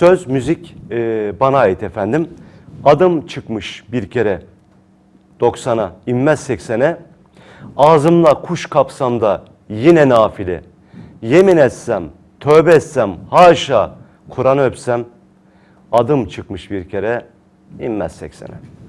Söz, müzik e, bana ait efendim. Adım çıkmış bir kere 90'a, inmez 80'e. Ağzımla kuş kapsamda yine nafile. Yemin etsem, tövbe etsem, haşa, Kur'an'ı öpsem. Adım çıkmış bir kere, inmez 80'e.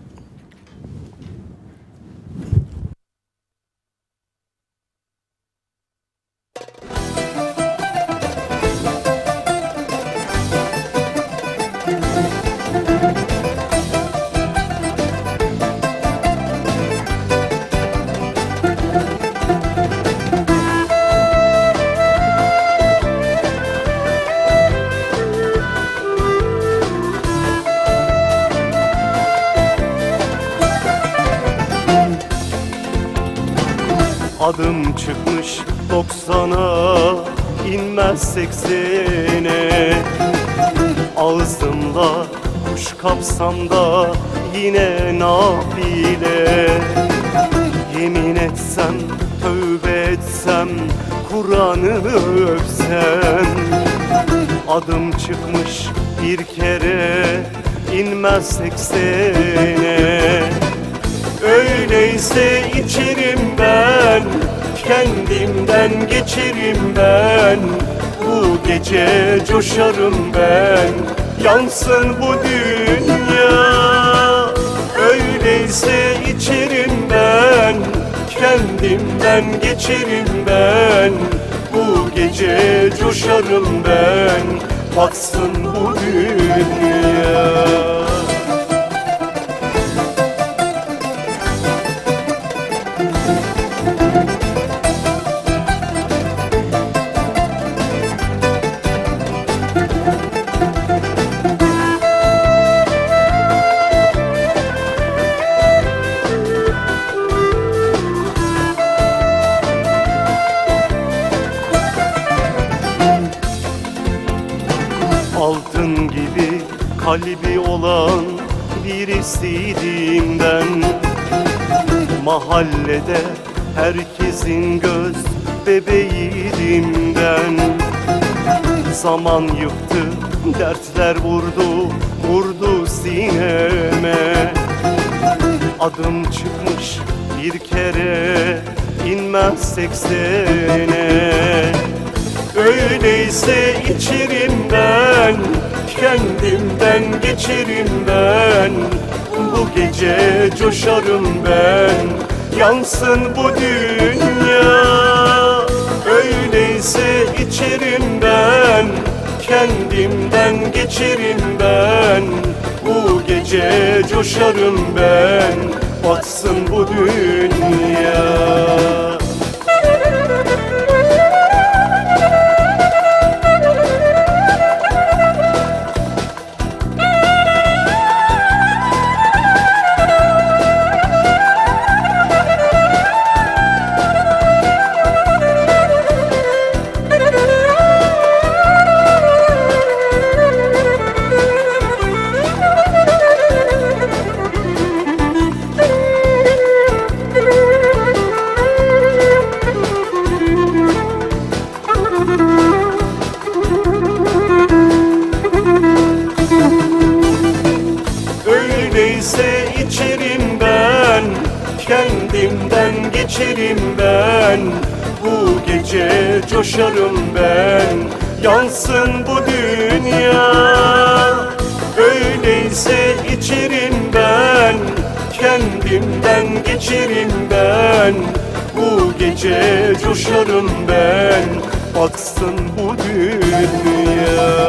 Adım çıkmış 90'a inmez 80'e Ağzımda kuş kapsamda yine nafile. Yemin etsem tövbe etsem Kur'an'ı öpsem Adım çıkmış bir kere inmez 80'e Öyleyse ben Kendimden geçerim ben. Bu gece coşarım ben. Yansın bu dünya. Öyleyse içerim ben. Kendimden geçerim ben. Bu gece coşarım ben. Baksın bu dünya gibi kalbi olan birisiydim Mahallede herkesin göz bebeğiydim ben Zaman yıktı, dertler vurdu, vurdu sineme. Adım çıkmış bir kere inmez seksene Öyleyse içerim ben. Kendimden geçerim ben. Bu gece coşarım ben. Yansın bu dünya. Öyleyse içerim ben. Kendimden geçerim ben. Bu gece coşarım ben. Batsın bu dünya Kendimden geçerim ben. Bu gece coşarım ben. Yansın bu dünya. Öyleyse içerim ben. Kendimden geçerim ben. Bu gece coşarım ben. Baksın bu dünya